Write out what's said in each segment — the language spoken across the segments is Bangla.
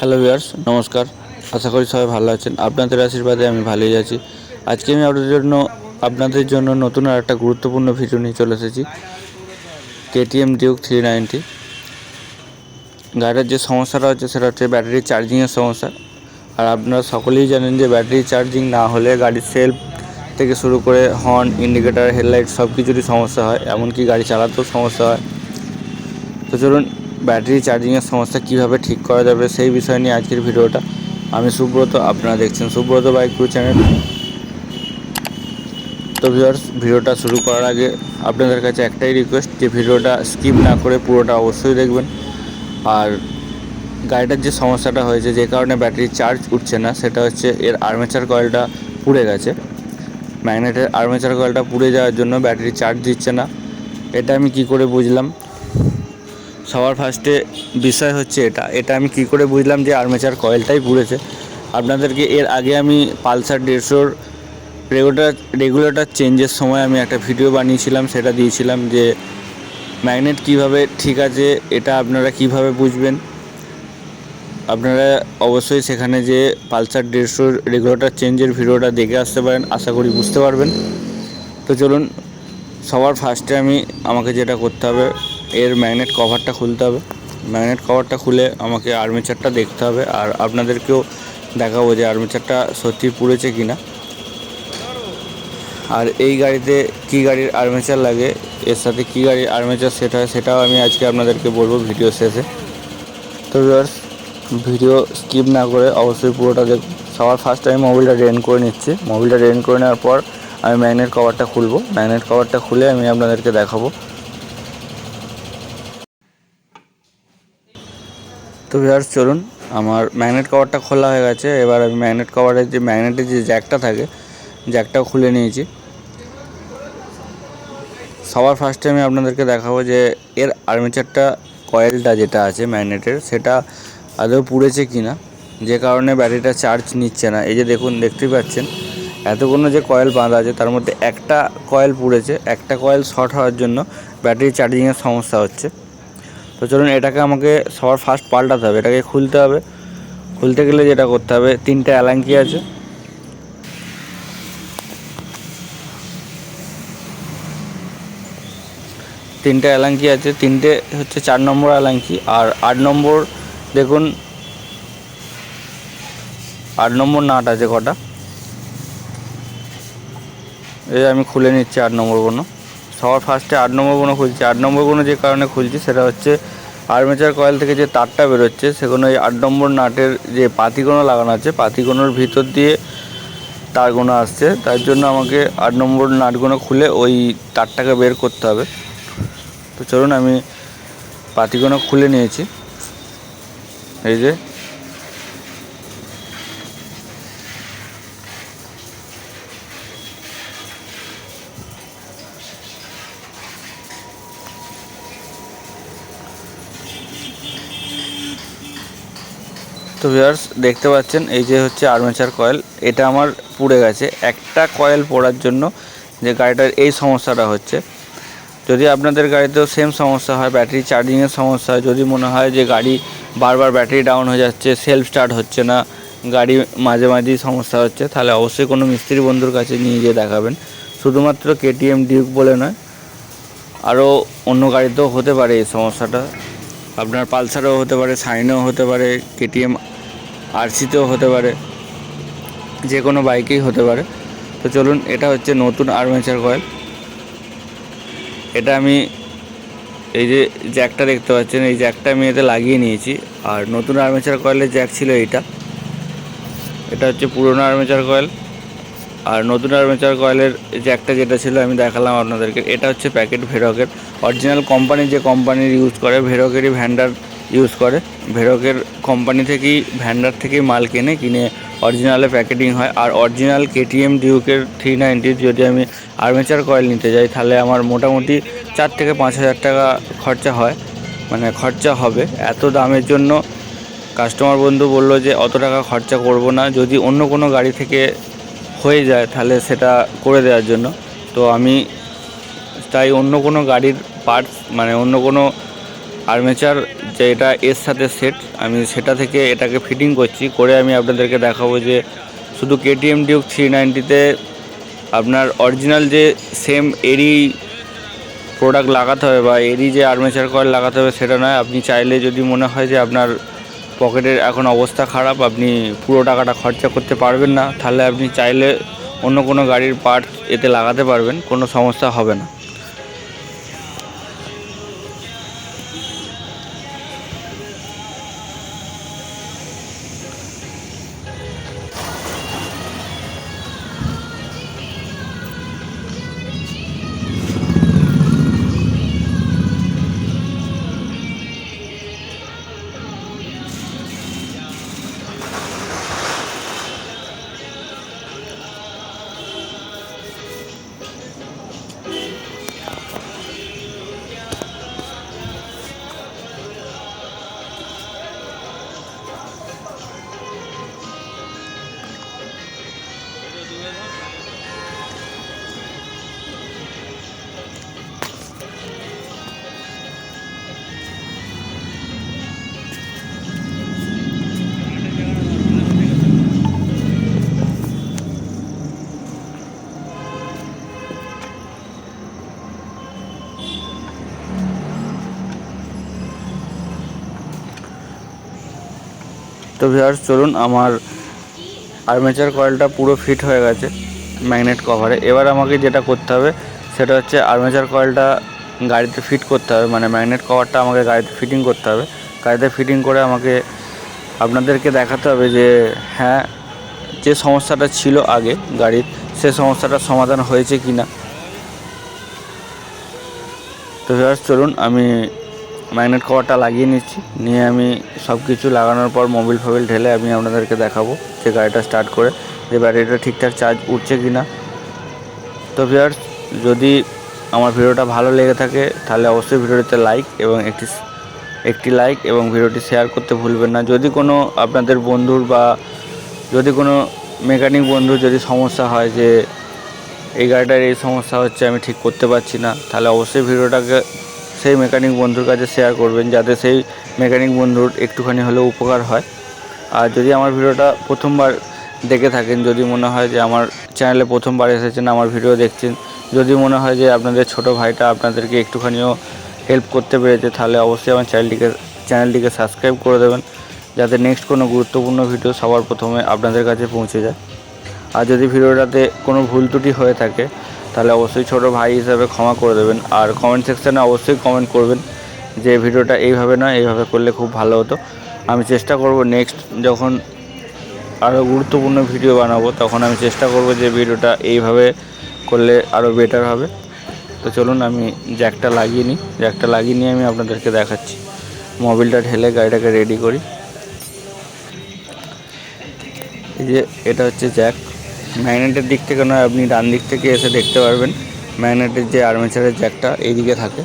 হ্যালো ভিউয়ার্স নমস্কার। আশা করি সবাই ভালো আছেন। আপনাদের আশীর্বাদে আমি ভালোই আছি। আজকে আমি আপনাদের জন্য আপনাদের জন্য নতুন আর একটা গুরুত্বপূর্ণ ভিডিও নিয়ে চলে এসেছি। কেটিএম ডিউক থ্রি নাইনটি গাড়ির যে সমস্যাটা হচ্ছে, সেটা হচ্ছে ব্যাটারি চার্জিংয়ের সমস্যা। আর আপনারা সকলেই জানেন যে ব্যাটারি চার্জিং না হলে গাড়ির সেলফ থেকে শুরু করে হর্ন ইন্ডিকেটার হেডলাইট সব কিছুরই সমস্যা হয়। এমনকি গাড়ি চালাতেও সমস্যা হয়। তো চলুন ব্যাটারি চার্জিংয়ের সমস্যা কীভাবে ঠিক করা যাবে সেই বিষয় নিয়ে আজকের ভিডিওটা। আমি সুব্রত, আপনারা দেখছেন সুব্রত বাইক টু চ্যানেল। তো ভিউয়ার্স, ভিডিওটা শুরু করার আগে আপনাদের কাছে একটাই রিকোয়েস্ট যে ভিডিওটা স্কিপ না করে পুরোটা অবশ্যই দেখবেন। আর গাড়িটার যে সমস্যাটা হয়েছে, যে কারণে ব্যাটারি চার্জ উঠছে না, সেটা হচ্ছে এর আর্মেচার কয়েলটা পুড়ে গেছে। ম্যাগনেটের আর্মেচার কয়েলটা পুড়ে যাওয়ার জন্য ব্যাটারি চার্জ দিচ্ছে না। এটা আমি কি করে বুঝলাম? সবার ফার্স্টে বিষয় হচ্ছে এটা। এটা আমি কি করে বুঝলাম যে আর্মেচার কয়েলটাই পুড়েছে? আপনাদেরকে এর আগে আমি পালসার দেড়শোর রেগুলেটার রেগুলেটর চেঞ্জের সময় আমি একটা ভিডিও বানিয়েছিলাম, সেটা দিয়েছিলাম যে ম্যাগনেট কীভাবে ঠিক আছে, এটা আপনারা কীভাবে বুঝবেন? আপনারা অবশ্যই সেখানে যে পালসার দেড়শোর রেগুলেটর চেঞ্জের ভিডিওটা দেখে আসতে পারেন, আশা করি বুঝতে পারবেন। তো চলুন, সবার ফার্স্টে আমি আমাকে যেটা করতে হবে এর ম্যাগনেট কভারটা খুলতে হবে। ম্যাগনেট কভারটা খুলে আমাকে আর্মেচারটা দেখতে হবে আর আপনাদেরকেও দেখাবো যে আর্মেচারটা সত্যি পুড়েছে কি না আর এই গাড়িতে কী গাড়ির আর্মেচার লাগে, এর সাথে কী গাড়ির আর্মেচার সেট হয় সেটাও আমি আজকে আপনাদেরকে বলব ভিডিও শেষে। তো ভিউয়ার্স ভিডিও স্কিপ না করে অবশ্যই পুরোটা দেখ, সবার ফার্স্ট আমি মোবিলটা রেন করে নিচ্ছি। মোবিলটা রেন করে নেওয়ার পর আমি ম্যাগনেট কভারটা খুলবো। ম্যাগনেট কভারটা খুলে আমি আপনাদেরকে দেখাবো। তো ভিউয়ার্স চলুন, আমার ম্যাগনেট কভারটা খোলা হয়ে গেছে। এবার আমি ম্যাগনেট কভারের যে ম্যাগনেটের যে জ্যাকটা থাকে জ্যাকটাও খুলে নিয়েছি। সবার ফার্স্টে আমি আপনাদেরকে দেখাবো যে এর আর্মেচারটা কয়েলটা যেটা আছে ম্যাগনেটের সেটা আদৌ পুড়েছে কি না যে কারণে ব্যাটারিটা চার্জ নিচ্ছে না। এই যে দেখুন, দেখতেই পাচ্ছেন, এতগুলো যে কয়েল বাঁধা আছে, তার মধ্যে একটা কয়েল পুড়েছে। একটা কয়েল শর্ট হওয়ার জন্য ব্যাটারি চার্জিংয়ের সমস্যা হচ্ছে। তো চলুন এটাকে আমাকে সবার ফার্স্ট পাল্টাতে হবে, এটাকে খুলতে হবে। খুলতে গেলে যেটা করতে হবে, তিনটে অ্যালাঙ্কি আছে। তিনটে অ্যালাঙ্কি আছে, তিনটে হচ্ছে চার নম্বর অ্যালাঙ্কি আর আট নম্বর দেখুন, আট নম্বর নাট আছে কটা। এই আমি খুলে নিচ্ছি আট নম্বর কোনো। সবার ফার্স্টে আট নম্বর কোনো খুলছি। আট নম্বর কোনো যে কারণে খুলছি সেটা হচ্ছে আর্মেচার কয়েল থেকে যে তারটা বেরোচ্ছে সেগুলো এই আট নম্বর নাটের যে পাতিগোনা লাগানো আছে পাতিগোনার ভিতর দিয়ে তারগুলো আসছে। তার জন্য আমাকে আট নম্বর নাটগুলো খুলে ওই তারটাকে বের করতে হবে। তো চলুন আমি পাতিগোনা খুলে নিয়েছি। এই যে তো ভিউয়ার্স দেখতে পাচ্ছেন, এই যে হচ্ছে আর্মেচার কয়েল এটা আমার পুড়ে গেছে। একটা কয়েল পড়ার জন্য যে গাড়িটার এই সমস্যাটা হচ্ছে। যদি আপনাদের গাড়িতেও সেম সমস্যা হয় ব্যাটারি চার্জিংয়ের সমস্যা হয়, যদি মনে হয় যে গাড়ি বারবার ব্যাটারি ডাউন হয়ে যাচ্ছে সেলফ স্টার্ট হচ্ছে না, গাড়ি মাঝে মাঝেই সমস্যা হচ্ছে, তাহলে অবশ্যই কোনো মিস্ত্রি বন্ধুর কাছে নিয়ে গিয়ে দেখাবেন। শুধুমাত্র কেটিএম ডিউক বলে নয়, আরও অন্য গাড়িতেও হতে পারে এই সমস্যাটা। আপনার পালসারও হতে পারে, সাইনও হতে পারে, কেটিএম, আরসিতেও হতে পারে, যে কোনো বাইকেই হতে পারে। তো চলুন, এটা হচ্ছে নতুন আর্মেচার কয়েল। এটা আমি এই যে জ্যাকটা দেখতে পাচ্ছেন, এই জ্যাকটা আমি এতে লাগিয়ে নিয়েছি। আর নতুন আর্মেচার কয়েলের জ্যাক ছিল এইটা। এটা হচ্ছে পুরোনো আর্মেচার কয়েল। আর নতুন আর্মেচার কয়েলের যে একটা যেটা ছিল, আমি দেখালাম আপনাদেরকে। এটা হচ্ছে প্যাকেট ভেরকের। অরিজিনাল কোম্পানি যে কোম্পানির ইউজ করে, ভেরকেরই ভ্যান্ডার ইউজ করে। ভেরকের কোম্পানি থেকেই ভ্যান্ডার থেকেই মাল কিনে কিনে অরিজিনালে প্যাকেটিং হয়। আর অরিজিনাল কেটিএম ডিউকের থ্রি নাইনটির যদি আমি আর্মেচার কয়েল নিতে যাই, তাহলে আমার মোটামুটি চার থেকে পাঁচ হাজার টাকা খরচা হয়। মানে খরচা হবে। এত দামের জন্য কাস্টমার বন্ধু বলল যে, অত টাকা খরচা করব না। যদি অন্য কোনো গাড়ি থেকে হয়ে যায় তাহলে সেটা করে দেওয়ার জন্য। তো আমি তাই অন্য কোনো গাড়ির পার্টস মানে অন্য কোনো আর্মেচার যে এটা এর সাথে সেট আমি সেটা থেকে এটাকে ফিটিং করছি, করে আমি আপনাদেরকে দেখাবো যে শুধু কেটিএম ডিউক থ্রি নাইনটিতে আপনার অরিজিনাল যে সেম এরই প্রোডাক্ট লাগাতে হবে বা এরই যে আর্মেচার কয়েল লাগাতে হবে সেটা নয়, আপনি চাইলে যদি মনে হয় যে আপনার পকেটের এখন অবস্থা খারাপ, আপনি পুরো টাকাটা খরচা করতে পারবেন না। তাহলে আপনি চাইলে অন্য কোনো গাড়ির পার্ট এতে লাগাতে পারবেন, কোনো সমস্যা হবে না। ভিউয়ার্স চলুন আমার আর্মেচার কয়েলটা পুরো ফিট হয়ে গেছে ম্যাগনেট কভারে এবার আমাকে যেটা করতে হবে, সেটা হচ্ছে আর্মেচার কয়েলটা গাড়িতে ফিট করতে হবে মানে ম্যাগনেট কভারটা আমাকে গাড়িতে ফিটিং করতে হবে। গাড়িতে ফিটিং করে আমাকে আপনাদেরকে দেখাতে হবে যে হ্যাঁ যে সমস্যাটা ছিল আগে গাড়ির, সে সমস্যাটার সমাধান হয়েছে কি না তো চলুন আমি ম্যাগনেট কভারটা লাগিয়ে নিচ্ছি। নিয়ে আমি সব কিছু লাগানোর পর মোবিল ফোবিল ঢেলে আমি আপনাদেরকে দেখাবো যে গাড়িটা স্টার্ট করে। যে ব্যাটারিটা ঠিকঠাক চার্জ উঠছে কি না তো ভিউয়ার্স যদি আমার ভিডিওটা ভালো লেগে থাকে, তাহলে অবশ্যই ভিডিওটিতে লাইক এবং একটি একটি লাইক এবং ভিডিওটি শেয়ার করতে ভুলবেন না। যদি কোনো আপনাদের বন্ধুর বা যদি কোনো মেকানিক বন্ধুর যদি সমস্যা হয় যে, এই গাড়িটার এই সমস্যা হচ্ছে, আমি ঠিক করতে পারছি না, তাহলে অবশ্যই ভিডিওটাকে সেই মেকানিক বন্ধুর কাছে শেয়ার করবেন যাতে সেই মেকানিক বন্ধুর একটুখানি হলেও উপকার হয়। আর যদি আমার ভিডিওটা প্রথমবার দেখে থাকেন, যদি মনে হয় যে আমার চ্যানেলে প্রথমবার এসেছেন, আমার ভিডিও দেখছেন, যদি মনে হয় যে আপনাদের ছোট ভাইটা আপনাদেরকে একটুখানিও হেল্প করতে পেরেছে, তাহলে অবশ্যই আমার চ্যানেলটিকে চ্যানেলটিকে সাবস্ক্রাইব করে দেবেন, যাতে নেক্সট কোনো গুরুত্বপূর্ণ ভিডিও সবার প্রথমে আপনাদের কাছে পৌঁছে যায়। আর যদি ভিডিওটাতে কোনো ভুল ত্রুটি হয়ে থাকে তাহলে অবশ্যই ছোট ভাই হিসাবে ক্ষমা করে দেবেন। আর কমেন্ট সেকশানে অবশ্যই কমেন্ট করবেন যে ভিডিওটা এইভাবে নয়, এইভাবে করলে খুব ভালো হতো। আমি চেষ্টা করব নেক্সট যখন আরও গুরুত্বপূর্ণ ভিডিও বানাবো, তখন আমি চেষ্টা করব যে ভিডিওটা এইভাবে করলে আরও বেটার হবে। তো চলুন, আমি জ্যাকটা লাগিয়ে নিই। জ্যাকটা লাগিয়ে নিয়ে আমি আপনাদেরকে দেখাচ্ছি। মোবিলটা ঢেলে গাড়িটাকে রেডি করি। এই যে, এটা হচ্ছে জ্যাক ম্যাগনেটের দিক থেকে নয়, আপনি ডান দিক থেকে এসে দেখতে পারবেন। ম্যাগনেটের যে আর্মেচারের জ্যাকটা এইদিকে থাকে।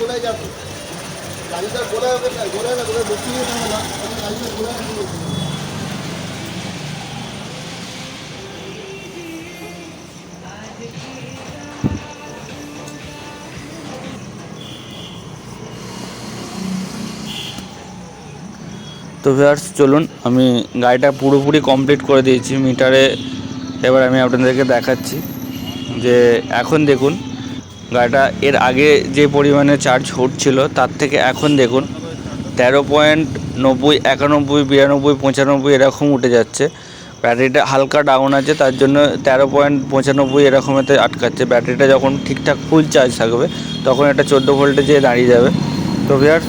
গোলায় যাবে। গোলায় না, গোলায় বসিয়ে না। তো ভিউয়ার্স চলুন, আমি গাড়িটা পুরোপুরি কমপ্লিট করে দিয়েছি মিটারে এবার আমি আপনাদেরকে দেখাচ্ছি যে এখন দেখুন, গাড়িটা এর আগে যে পরিমাণে চার্জ হচ্ছিল, তার থেকে এখন দেখুন, তেরো পয়েন্ট নব্বই, একানব্বই, বিরানব্বই, পঁচানব্বই এরকম উঠে যাচ্ছে। ব্যাটারিটা হালকা ডাউন আছে, তার জন্য তেরো পয়েন্ট পঁচানব্বই এরকমেতে আটকাচ্ছে। ব্যাটারিটা যখন ঠিকঠাক ফুল চার্জ থাকবে, তখন এটা চোদ্দ ভোল্টে ভোল্টেজে দাঁড়িয়ে যাবে। তো ভিউয়ার্স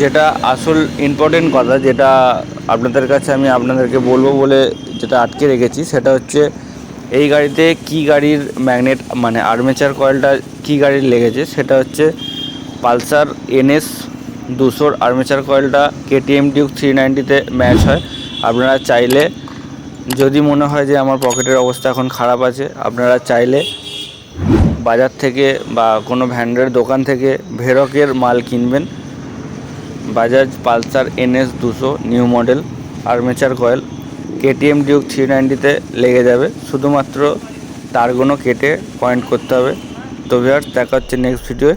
যেটা আসল ইম্পর্টেন্ট কথা যেটা আপনাদের কাছে আমি আপনাদেরকে বলব বলে যেটা আটকে রেখেছি, সেটা হচ্ছে এই গাড়িতে কি গাড়ির ম্যাগনেট মানে আর্মেচার কয়েলটা কি গাড়ির লেগেছে, সেটা হচ্ছে পালসার এনএস দুশোর আর্মেচার কয়েলটা কেটিএম ডিউক থ্রি নাইনটিতে ম্যাচ হয়। আপনারা চাইলে, যদি মনে হয় যে আমার পকেটের অবস্থা এখন খারাপ আছে, আপনারা চাইলে বাজার থেকে বা কোনো ভ্যান্ডের দোকান থেকে ভেরকের মাল কিনবেন। বাজাজ পালসার এনএস দুশো new model armature coil KTM Duke three নাইনটিতে লেগে যাবে। শুধুমাত্র তারগুলো কেটে পয়েন্ট করতে হবে। তো ভিউয়ার্স দেখা হচ্ছে নেক্সট ভিডিওয়ে